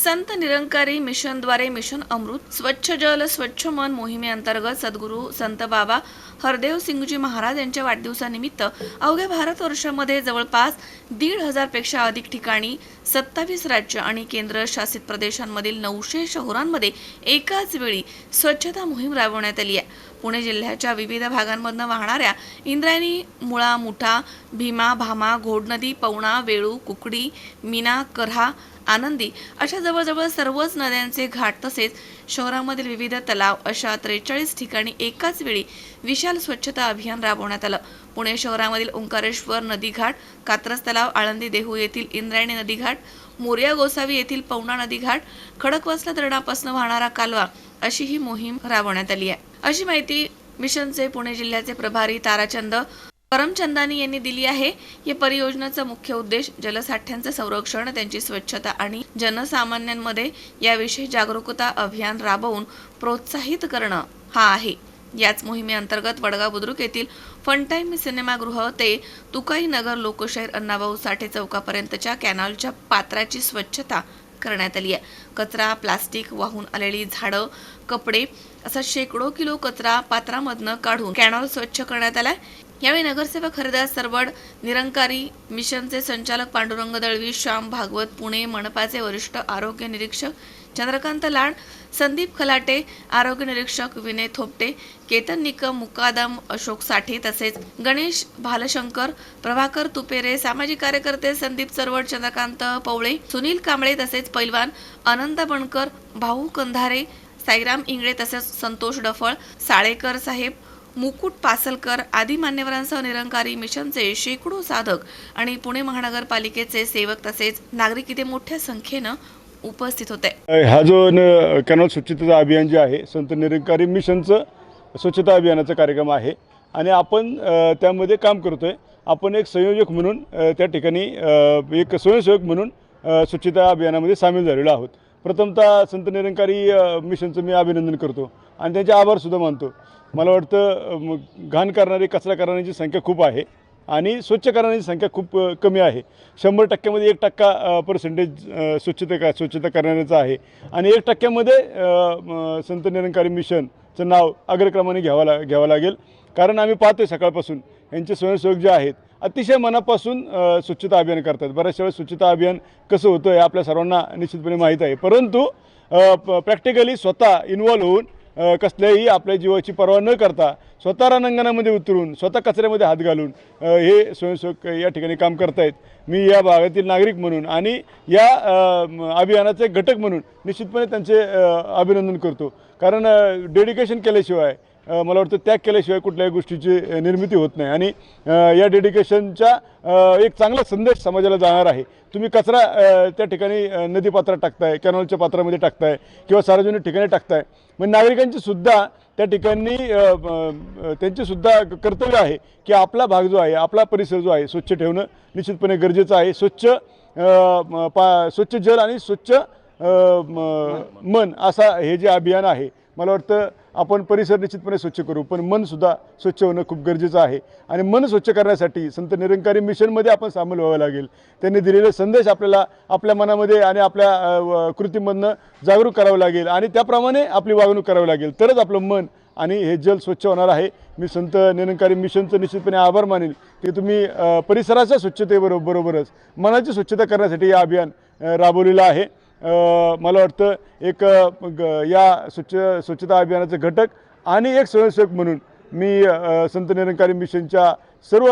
Sant Nirankari मिशनद्वारे mission अमृत स्वच्छ जल स्वच्छ मन मोहिमेअंतर्गत सद्गुरू संत बाबा हरदेव सिंगजी महाराज यांच्या वाढदिवसानिमित्त अवघ्या भारतवर्षामध्ये जवळपास दीड हजारपेक्षा अधिक ठिकाणी सत्तावीस राज्य आणि केंद्रशासित प्रदेशांमधील नऊशे शहरांमध्ये एकाच वेळी स्वच्छता मोहीम राबवण्यात आली आहे. पुणे जिल्ह्याच्या विविध भागांमधनं वाहणाऱ्या इंद्रायणी मुळा मुठा भीमा भामा घोड नदी पवना वेळू कुकडी मीना करहा आनंदी अशा जवळजवळ सर्वच नद्यांचे घाट तसेच शहरामधील विविध तलाव अशा त्रेचाळीस ठिकाणी एकाच वेळी विशाल स्वच्छता अभियान राबवण्यात आलं. पुणे शहरामधील ओंकारेश्वर नदीघाट कात्रस कात्रज तलाव आळंदी देहू येथील इंद्रायणी नदीघाट मोर्या गोसावी येथील पवना नदी घाट खडकवासला धरणापासून वाहणारा कालवा अशी ही मोहीम राबवण्यात आली आहे. अशी माहिती मिशनचे पुणे जिल्ह्याचे प्रभारी ताराचंद करमचंदानी यांनी दिली आहे. या परियोजनेचा मुख्य उद्देश जलसाठ्यांचे संरक्षण त्यांची स्वच्छता आणि जनसामान्यांमध्ये याविषयी जागरूकता अभियान राबवून प्रोत्साहित करणं हा आहे. याच मोहिमेअंतर्गत वडगाव बुद्रुक येथील फनटाईम सिनेमागृह ते तुकाई नगर लोकशाहीर अण्णाभाऊ साठे चौकापर्यंतच्या कॅनॉलच्या पात्राची स्वच्छता करण्यात आली आहे. कचरा प्लास्टिक वाहून आलेली झाडं कपडे असा शेकडो किलो कचरा पात्रामधनं काढून कॅनॉल स्वच्छ करण्यात आलाय. यावेळी नगरसेवक हरिदास सरवड निरंकारी मिशनचे संचालक पांडुरंग दळवी श्याम भागवत पुणे मनपाचे वरिष्ठ आरोग्य निरीक्षक चंद्रकांत लाड संदीप खलाटे आरोग्य निरीक्षक विनय थोपटे केतन निकम मुकादम अशोक साठे तसेच गणेश भालशंकर प्रभाकर तुपेरे सामाजिक कार्यकर्ते संदीप चरवड चंद्रकांत पवळे सुनील कांबळे तसेच पैलवान अनंत बनकर भाऊ कंधारे साईराम इंगळे तसेच संतोष डफळ साळेकर साहेब मुकुट पासलकर आदी मान्यवरांसह निरंकारी मिशनचे शेकडो साधक आणि पुणे महानगरपालिकेचे सेवक तसेच नागरिक इथे मोठ्या संख्येनं उपस्थित होते. हा जो न कॅनॉल स्वच्छतेचा अभियान जे आहे संत निरंकारी मिशनचं स्वच्छता अभियानाचा कार्यक्रम आहे. आणि आपण त्यामध्ये काम करतो आहे आपण एक संयोजक म्हणून त्या ठिकाणी एक स्वयंसेवक म्हणून स्वच्छता अभियानामध्ये सामील झालेलो आहोत. प्रथमतः संत निरंकारी मिशनचं मी अभिनंदन करतो. आणि त्यांचे आभारसुद्धा मानतो. मला वाटतं घाण करणारी कचरा करण्याची संख्या खूप आहे. आणि स्वच्छ करण्याची संख्या खूप कमी आहे. शंभर टक्क्यामध्ये एक टक्का पर्सेंटेज स्वच्छता का स्वच्छता करणाऱ्याचं आहे. आणि एक टक्क्यामध्ये संत निरंकारी मिशनचं नाव अग्रक्रमाने घ्यावं ला घ्यावं लागेल. कारण आम्ही पाहतोय सकाळपासून यांचे स्वयंसेवक जे आहेत अतिशय मनापासून स्वच्छता अभियान करतात. बऱ्याचशा वेळेस स्वच्छता अभियान कसं होतं हे आपल्या सर्वांना निश्चितपणे माहीत आहे. परंतु प्रॅक्टिकली स्वतः इन्वॉल्व्ह होऊन कसल्याही आपल्या जीवाची पर्वा न करता स्वतः रणांगणामध्ये उतरून स्वतः कचऱ्यामध्ये हात घालून हे स्वयंसेवक या ठिकाणी काम करतायत. मी या भागातील नागरिक म्हणून आणि या अभियानाचे घटक म्हणून निश्चितपणे त्यांचे अभिनंदन करतो. कारण डेडिकेशन केल्याशिवाय मला वाटतं त्याग केल्याशिवाय कुठल्याही गोष्टीची निर्मिती होत नाही. आणि या डेडिकेशनचा एक चांगला संदेश समाजाला जाणार आहे. तुम्ही कचरा त्या ठिकाणी अ, नदीपात्रात टाकताय कॅनॉलच्या पात्रामध्ये टाकताय किंवा सार्वजनिक ठिकाणी टाकताय. मग नागरिकांची सुद्धा त्या ठिकाणी अ, त्यांची सुद्धा कर्तव्य आहे की आपला भाग जो आहे आपला परिसर जो आहे स्वच्छ ठेवणं निश्चितपणे गरजेचं आहे. स्वच्छ पा स्वच्छ जल आणि स्वच्छ म, मन असा हे जे अभियान आहे मला वाटतं आपण परिसर निश्चितपणे स्वच्छ करू पण मनसुद्धा स्वच्छ होणं खूप गरजेचं आहे. आणि मन स्वच्छ करण्यासाठी संत निरंकारी मिशनमध्ये आपण सामील व्हावं लागेल. त्यांनी दिलेले संदेश आपल्याला आपल्या मनामध्ये आणि आपल्या व- कृतीमधनं जागरूक करावं लागेल आणि त्याप्रमाणे आपली वागणूक करावी लागेल. तरच आपलं मन आणि हे जल स्वच्छ होणार आहे. मी संत निरंकारी मिशनचं निश्चितपणे आभार मानेल. की तुम्ही परिसराच्या स्वच्छतेबरोबर बरोबरच मनाची स्वच्छता करण्यासाठी हे अभियान राबवलेलं आहे. मला वाटतं एक या स्वच्छ स्वच्छता अभियानाचे घटक आणि एक स्वयंसेवक म्हणून मी संत निरंकारी मिशनच्या सर्व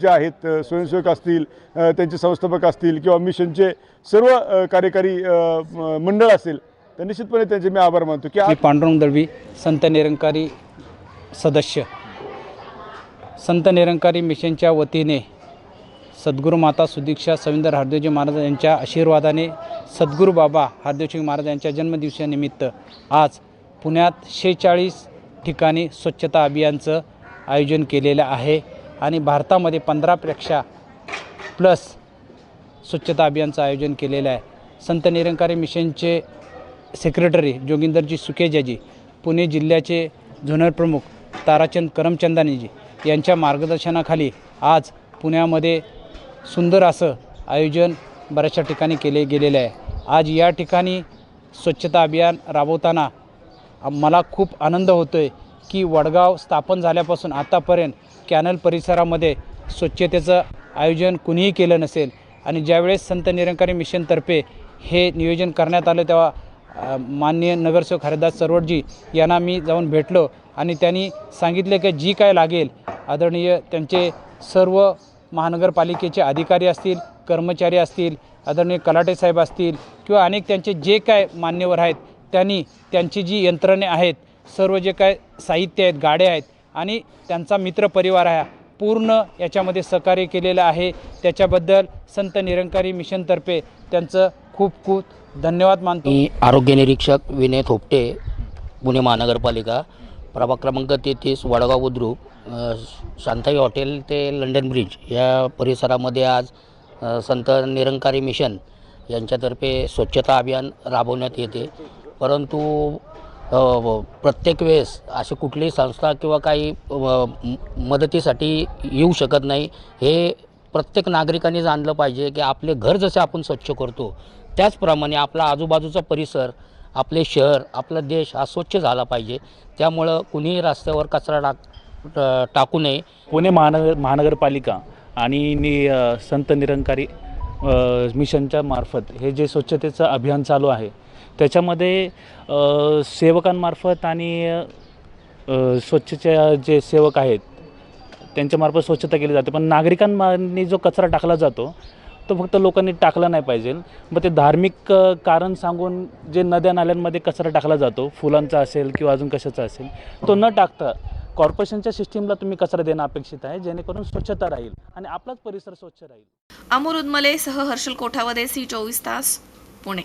जे आहेत स्वयंसेवक असतील त्यांचे संस्थापक असतील किंवा मिशनचे सर्व कार्यकारी मंडळ असेल तर निश्चितपणे त्यांचे मी आभार मानतो की मी पांडुरंग दळवी संत निरंकारी सदस्य. संत निरंकारी मिशनच्या वतीने सद्गुरू माता सुदीक्षा सविंदर हरदेवजी महाराज यांच्या आशीर्वादाने सद्गुरू बाबा हरदेवजी महाराज यांच्या जन्मदिवसानिमित्त आज पुण्यात शेहेचाळीस ठिकाणी स्वच्छता अभियानचं आयोजन केलेलं आहे आणि भारतामध्ये पंधरापेक्षा प्लस स्वच्छता अभियानचं आयोजन केलेलं आहे. संत निरंकारी मिशनचे सेक्रेटरी जोगिंदरजी सुकेजाजी पुणे जिल्ह्याचे झोनल प्रमुख ताराचंद करमचंदानीजी यांच्या मार्गदर्शनाखाली आज पुण्यामध्ये सुंदर असं आयोजन बऱ्याचशा ठिकाणी केले गेलेले आहे. आज या ठिकाणी स्वच्छता अभियान राबवताना मला खूप आनंद होतो आहे की वडगाव स्थापन झाल्यापासून आतापर्यंत कॅनल परिसरामध्ये स्वच्छतेचं आयोजन कुणीही केलं नसेल. आणि ज्यावेळेस संत निरंकारी मिशनतर्फे हे नियोजन करण्यात आलं तेव्हा माननीय नगरसेवक हरिदास सरवटजी यांना मी जाऊन भेटलो आणि त्यांनी सांगितले की जी काय लागेल आदरणीय त्यांचे सर्व महानगरपालिकेचे अधिकारी असतील कर्मचारी असतील आदरणीय कलाटे साहेब असतील किंवा अनेक त्यांचे जे काय मान्यवर आहेत त्यांनी त्यांची जी यंत्रणे आहेत सर्व जे काय साहित्य आहेत गाड्या आहेत आणि त्यांचा मित्रपरिवार आहे पूर्ण याच्यामध्ये सहकार्य केलेलं आहे. त्याच्याबद्दल संत निरंकारी मिशनतर्फे त्यांचं खूप खूप धन्यवाद मानतो. मी आरोग्य निरीक्षक विनय थोपटे पुणे महानगरपालिका प्रभाग क्रमांक तेहतीस वडगाव बुद्रुक. शांताई हॉटेल ते लंडन ब्रिज या परिसरामध्ये आज संत निरंकारी मिशन यांच्यातर्फे स्वच्छता अभियान राबवण्यात येते. परंतु प्रत्येक वेळेस अशी कुठलीही संस्था किंवा काही मदतीसाठी येऊ शकत नाही. हे प्रत्येक नागरिकांनी जाणलं पाहिजे की आपले घर जसे आपण स्वच्छ करतो त्याचप्रमाणे आपला आजूबाजूचा परिसर आपले शहर आपला देश हा स्वच्छ झाला पाहिजे. त्यामुळं कुणीही रस्त्यावर कचरा टाक टाकू नये. पुणे महानगर महानगरपालिका आणि नि संत निरंकारी मिशनच्या मार्फत हे जे स्वच्छतेचं अभियान चालू आहे त्याच्यामध्ये सेवकांमार्फत आणि स्वच्छच्या जे सेवक आहेत त्यांच्यामार्फत स्वच्छता केली जाते. पण नागरिकांनी जो कचरा टाकला जातो तो फक्त लोकांनी टाकला नाही पाहिजे. मग ते धार्मिक कारण सांगून जे नद्या नाल्यांमध्ये कचरा टाकला जातो फुलांचा असेल किंवा अजून कशाचा असेल तो न टाकता कॉर्पोरेशनच्या सिस्टीमला तुम्ही कचरा देणं अपेक्षित आहे जेणेकरून स्वच्छता राहील आणि आपलाच परिसर स्वच्छ राहील. अमोल उदमले सह हर्षल कोठावदे सी चोवीस तास पुणे.